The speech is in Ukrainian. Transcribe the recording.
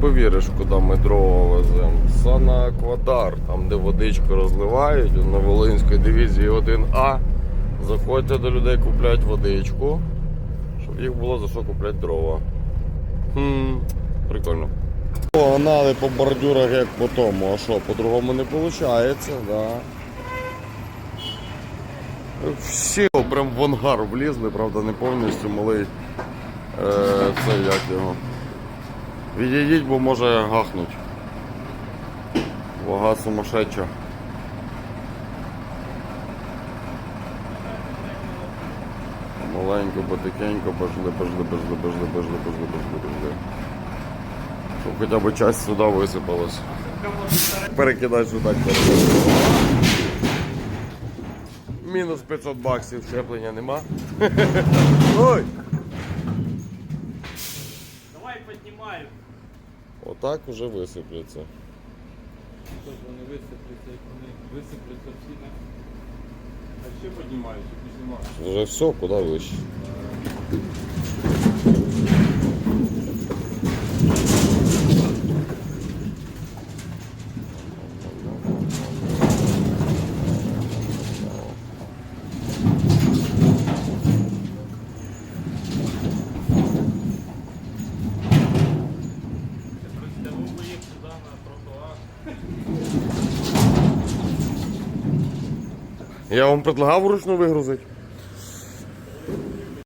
Повіриш, куди ми дрова веземо? Сана Аквадар, там де водичку розливають, на Волинської дивізії 1А. Заходьте до людей, купляють водичку, щоб їх було за що купляти дрова. Хм, прикольно. Погнали по бордюрах як по тому, а що, по-другому не виходить, да. Всі прям в ангар влізли, правда, не повністю малий. Е, це як його. Відійдіть, бо може гахнуть. Вага сумасшедша. Маленько, потихеньку, бажли, бажли, бажли, бажли, бажли, бажли, бажли, бажли. Щоб хоча б часть сюди висипалась. Перекидай сюди. Мінус 500 баксів, щеплення нема. Ой! Піднімаю. Отак уже висипляться. Тож вони висипляться, як вони висипляться всі на. А ще піднімаю, чи піднімаю. Вже все, куди вище. Я вам предлагав вручну вигрузити.